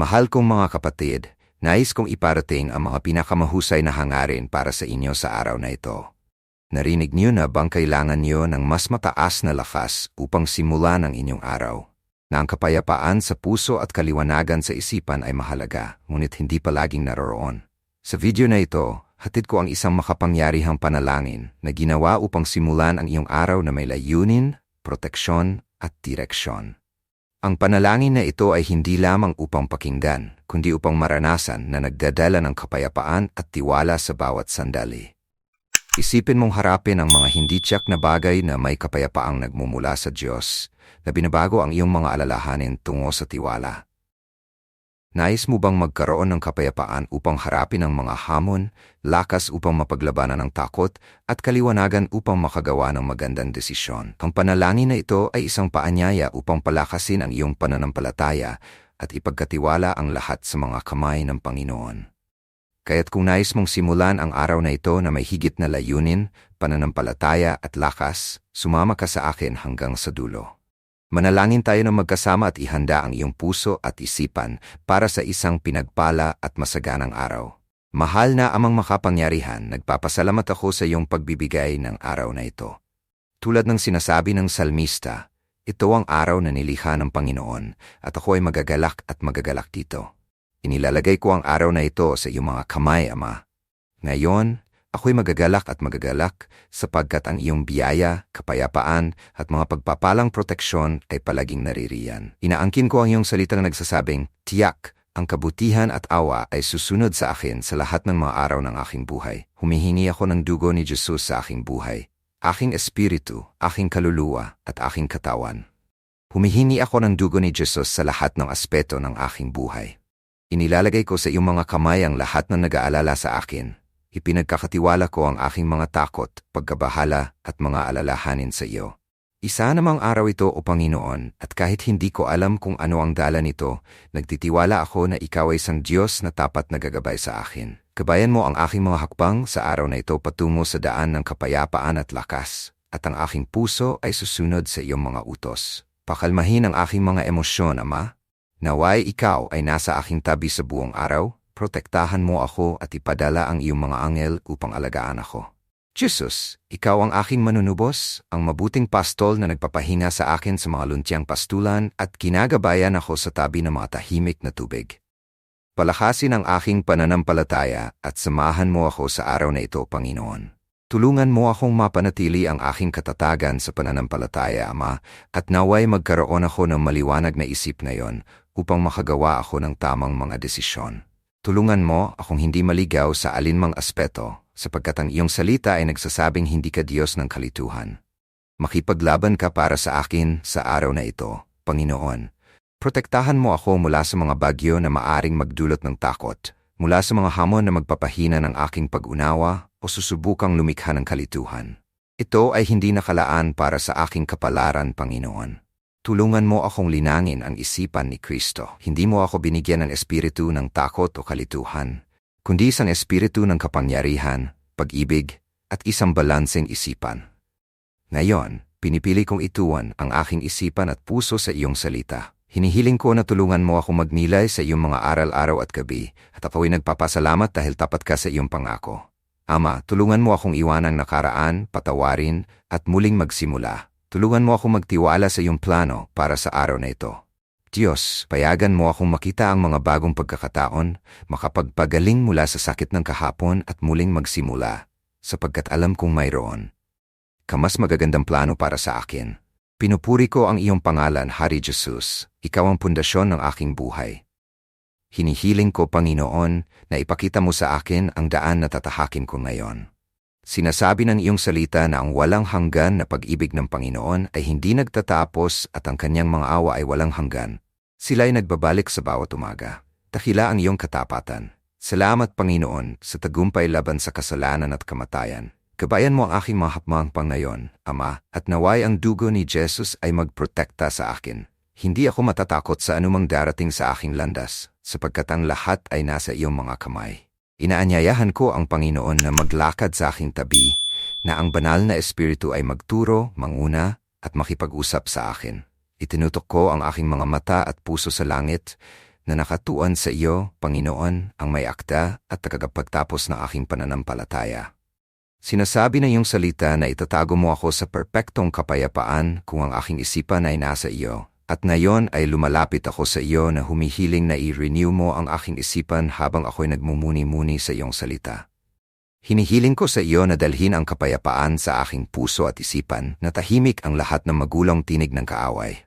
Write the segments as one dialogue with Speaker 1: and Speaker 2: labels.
Speaker 1: Mahal kong mga kapatid, nais kong iparating ang mga pinakamahusay na hangarin para sa inyo sa araw na ito. Narinig niyo na bang kailangan niyo ng mas mataas na lakas upang simulan ang inyong araw? Na ang kapayapaan sa puso at kaliwanagan sa isipan ay mahalaga, ngunit hindi palaging naroroon. Sa video na ito, hatid ko ang isang makapangyarihang panalangin na ginawa upang simulan ang iyong araw na may layunin, proteksyon at direksyon. Ang panalangin na ito ay hindi lamang upang pakinggan, kundi upang maranasan na nagdadala ng kapayapaan at tiwala sa bawat sandali. Isipin mong harapin ang mga hindi tiyak na bagay na may kapayapaang nagmumula sa Diyos, na binabago ang iyong mga alalahanin tungo sa tiwala. Nais mo bang magkaroon ng kapayapaan upang harapin ang mga hamon, lakas upang mapaglabanan ng takot, at kaliwanagan upang makagawa ng magandang desisyon? Ang panalangin na ito ay isang paanyaya upang palakasin ang iyong pananampalataya at ipagkatiwala ang lahat sa mga kamay ng Panginoon. Kaya't kung nais mong simulan ang araw na ito na may higit na layunin, pananampalataya at lakas, sumama ka sa akin hanggang sa dulo. Manalangin tayo na magkasama at ihanda ang iyong puso at isipan para sa isang pinagpala at masaganang araw. Mahal na amang makapangyarihan, nagpapasalamat ako sa iyong pagbibigay ng araw na ito. Tulad ng sinasabi ng salmista, ito ang araw na nilikha ng Panginoon at ako ay magagalak at magagalak dito. Inilalagay ko ang araw na ito sa iyong mga kamay, Ama. Ngayon, Ako'y magagalak at magagalak sapagkat ang iyong biyaya, kapayapaan at mga pagpapalang proteksyon ay palaging naririyan. Inaangkin ko ang iyong salita na nagsasabing, Tiyak, ang kabutihan at awa ay susunod sa akin sa lahat ng mga araw ng aking buhay. Humihingi ako ng dugo ni Jesus sa aking buhay, aking espiritu, aking kaluluwa at aking katawan. Humihingi ako ng dugo ni Jesus sa lahat ng aspeto ng aking buhay. Inilalagay ko sa iyong mga kamay ang lahat ng nag-aalala sa akin ipinagkakatiwala ko ang aking mga takot, pagkabahala at mga alalahanin sa iyo. Isa namang araw ito o Panginoon at kahit hindi ko alam kung ano ang dala nito, nagtitiwala ako na ikaw ay isang Diyos na tapat na gagabay sa akin. Kabayan mo ang aking mga hakbang sa araw na ito patungo sa daan ng kapayapaan at lakas, at ang aking puso ay susunod sa iyong mga utos. Pakalmahin ang aking mga emosyon, Ama. Naway ikaw ay nasa aking tabi sa buong araw, protektahan mo ako at ipadala ang iyong mga angel upang alagaan ako. Jesus, ikaw ang aking manunubos, ang mabuting pastol na nagpapahina sa akin sa mga luntiang pastulan at kinagabayan ako sa tabi ng mga tahimik na tubig. Palakasin ang aking pananampalataya at samahan mo ako sa araw na ito, Panginoon. Tulungan mo akong mapanatili ang aking katatagan sa pananampalataya, Ama, at naway magkaroon ako ng maliwanag na isip ngayon upang makagawa ako ng tamang mga desisyon. Tulungan mo akong hindi maligaw sa alinmang aspeto sapagkat ang iyong salita ay nagsasabing hindi ka Diyos ng kalituhan. Makipaglaban ka para sa akin sa araw na ito, Panginoon. Protektahan mo ako mula sa mga bagyo na maaring magdulot ng takot, mula sa mga hamon na magpapahina ng aking pag-unawa o susubukang lumikha ng kalituhan. Ito ay hindi nakalaan para sa aking kapalaran, Panginoon. Tulungan mo akong linangin ang isipan ni Kristo. Hindi mo ako binigyan ng espiritu ng takot o kalituhan, kundi isang espiritu ng kapangyarihan, pag-ibig, at isang balanseng isipan. Ngayon, pinipili kong ituan ang aking isipan at puso sa iyong salita. Hinihiling ko na tulungan mo ako magnilay sa iyong mga aral-araw at gabi, at ako ay nagpapasalamat dahil tapat ka sa iyong pangako. Ama, tulungan mo akong iwanang nakaraan, patawarin, at muling magsimula Tulungan mo akong magtiwala sa iyong plano para sa araw na ito. Diyos, payagan mo akong makita ang mga bagong pagkakataon, makapagpagaling mula sa sakit ng kahapon at muling magsimula, sapagkat alam kong mayroon. Kamas magagandang plano para sa akin. Pinupuri ko ang iyong pangalan, Hari Jesus. Ikaw ang pundasyon ng aking buhay. Hinihiling ko, Panginoon, na ipakita mo sa akin ang daan na tatahakin ko ngayon. Sinasabi ng iyong salita na ang walang hanggan na pag-ibig ng Panginoon ay hindi nagtatapos at ang kanyang mga awa ay walang hanggan. Sila ay nagbabalik sa bawat umaga. Takila ang iyong katapatan. Salamat, Panginoon, sa tagumpay laban sa kasalanan at kamatayan. Kabayan mo ang aking mga hapmang pangayon, Ama, at naway ang dugo ni Jesus ay magprotekta sa akin. Hindi ako matatakot sa anumang darating sa aking landas, sapagkat ang lahat ay nasa iyong mga kamay. Inaanyayahan ko ang Panginoon na maglakad sa aking tabi, na ang banal na espiritu ay magturo, manguna, at makipag-usap sa akin. Itinutok ko ang aking mga mata at puso sa langit, na nakatuan sa iyo, Panginoon, ang may akda at tagapagtapos ng aking pananampalataya. Sinasabi ng iyong salita na itatago mo ako sa perpektong kapayapaan kung ang aking isipan ay nasa iyo. At ngayon ay lumalapit ako sa iyo na humihiling na i-renew mo ang aking isipan habang ako'y nagmumuni-muni sa iyong salita. Hinihiling ko sa iyo na dalhin ang kapayapaan sa aking puso at isipan na tahimik ang lahat ng magulong tinig ng kaaway.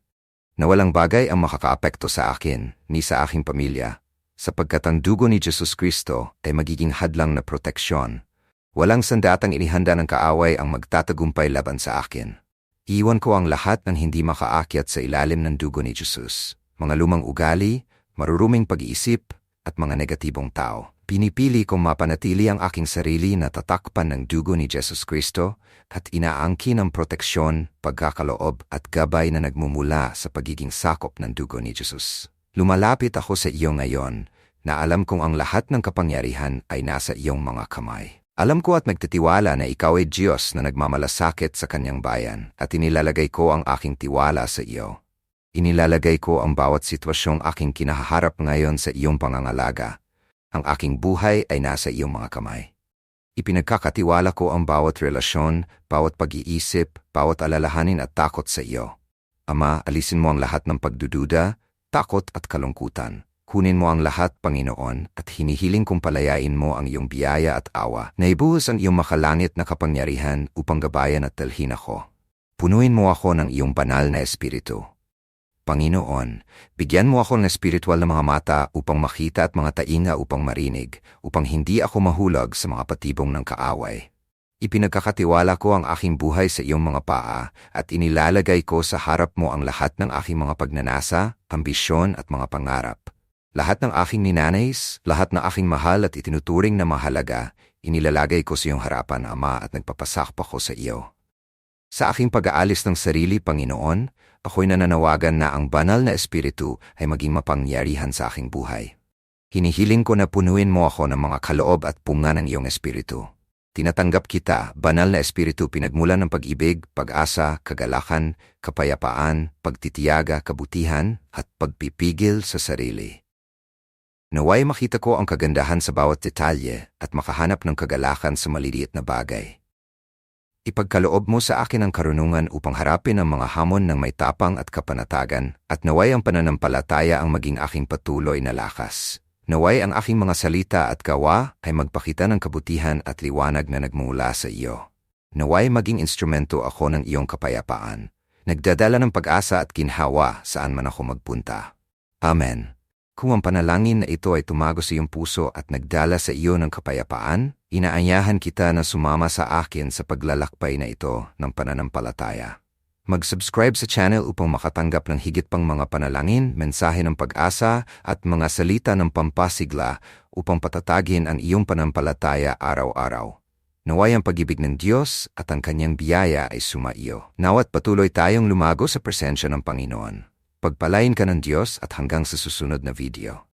Speaker 1: Na walang bagay ang makakaapekto sa akin, ni sa aking pamilya, sapagkat ang dugo ni Jesus Kristo ay magiging hadlang na proteksyon Walang sandatang inihanda ng kaaway ang magtatagumpay laban sa akin. Iwan ko ang lahat ng hindi makaakyat sa ilalim ng dugo ni Jesus. Mga lumang ugali, maruruming pag-iisip, at mga negatibong tao. Pinipili kong mapanatili ang aking sarili na tatakpan ng dugo ni Jesus Kristo at inaangkin ang proteksyon, pagkakaloob at gabay na nagmumula sa pagiging sakop ng dugo ni Jesus. Lumalapit ako sa iyo ngayon na alam kong ang lahat ng kapangyarihan ay nasa iyong mga kamay. Alam ko at nagtitiwala na ikaw ay Diyos na nagmamalasakit sa kanyang bayan at inilalagay ko ang aking tiwala sa iyo. Inilalagay ko ang bawat sitwasyong aking kinaharap ngayon sa iyong pangangalaga. Ang aking buhay ay nasa iyong mga kamay. Ipinagkakatiwala ko ang bawat relasyon, bawat pag-iisip, bawat alalahanin at takot sa iyo. Ama, alisin mo ang lahat ng pagdududa, takot at kalungkutan. Kunin mo ang lahat, Panginoon, at hinihiling kong palayain mo ang iyong biyaya at awa na ibuhos ang iyong makalangit na kapangyarihan upang gabayan at talhin ako. Punuin mo ako ng iyong banal na espiritu. Panginoon, bigyan mo ako ng espiritual na mga mata upang makita at mga tainga upang marinig, upang hindi ako mahulog sa mga patibong ng kaaway. Ipinagkakatiwala ko ang aking buhay sa iyong mga paa at inilalagay ko sa harap mo ang lahat ng aking mga pagnanasa, ambisyon at mga pangarap. Lahat ng aking ninanays, lahat ng aking mahal at itinuturing na mahalaga, inilalagay ko sa iyong harapan, Ama, at nagpapasakpa ko sa iyo. Sa aking pag-aalis ng sarili, Panginoon, ako'y nananawagan na ang banal na espiritu ay maging mapangyarihan sa aking buhay. Hinihiling ko na punuin mo ako ng mga kaloob at punga ng iyong espiritu. Tinatanggap kita, banal na espiritu pinagmulan ng pag-ibig, pag-asa, kagalakan, kapayapaan, pagtitiyaga, kabutihan, at pagpipigil sa sarili. Naway makita ko ang kagandahan sa bawat detalye at makahanap ng kagalakan sa maliliit na bagay. Ipagkaloob mo sa akin ang karunungan upang harapin ang mga hamon ng may tapang at kapanatagan at naway ang pananampalataya ang maging aking patuloy na lakas. Naway ang aking mga salita at gawa ay magpakita ng kabutihan at liwanag na nagmula sa iyo. Naway maging instrumento ako ng iyong kapayapaan. Nagdadala ng pag-asa at kinhawa saan man ako magpunta. Amen. Kung ang panalangin na ito ay tumago sa iyong puso at nagdala sa iyo ng kapayapaan, inaanyahan kita na sumama sa akin sa paglalakbay na ito ng pananampalataya. Mag-subscribe sa channel upang makatanggap ng higit pang mga panalangin, mensahe ng pag-asa at mga salita ng pampasigla upang patatagin ang iyong panampalataya araw-araw. Naway ang pag-ibig ng Diyos at ang kanyang biyaya ay sumaiyo. Nawat patuloy tayong lumago sa presensya ng Panginoon. Pagpalain ka ng Diyos at hanggang sa susunod na video.